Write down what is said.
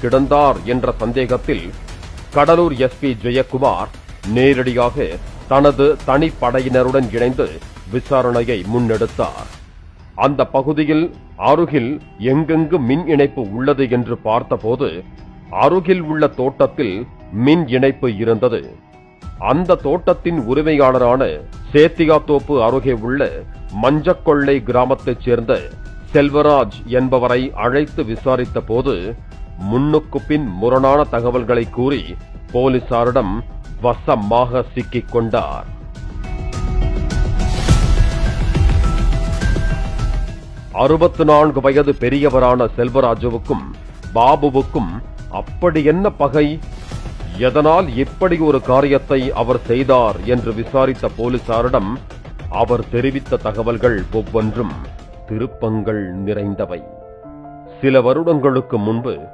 கிடந்தார் என்ற சந்தேகத்தில் கடலூர் எஸ்பி ஜெயக்குமார் நேரடியாக தனது தனிப்படையினருடன் இணைந்து விசாரணையை முன்னெடுத்தார். அந்த பகுதியில் அருகில் எங்கெங்கு மின் இணைப்பு உள்ளது என்று பார்த்தபோது அருகில் உள்ள தோட்டத்தில் மின் இணைப்பு இருந்தது. அந்த தோட்டத்தின் உரிமையாளரான சேத்திகாத்தோப்பு அருகே உள்ள மஞ்சக்கொள்ளை கிராமத்தைச் சேர்ந்த செல்வராஜ் என்பவரை அழைத்து விசாரித்த போது முன்னுக்கு பின் முரணான தகவல்களை கூறி போலீசாரிடம் வசமாக சிக்கிக் கொண்டார். அறுபத்தி நான்கு வயது பெரியவரான செல்வராஜுவுக்கும் பாபுவுக்கும் அப்படி என்ன பகை? எதனால் இப்படி ஒரு காரியத்தை அவர் செய்தார் என்று விசாரித்த போலீசாரிடம் அவர் தெரிவித்த தகவல்கள் ஒவ்வொன்றும் திருப்பங்கள் நிறைந்தவை. சில வருடங்களுக்கு முன்பு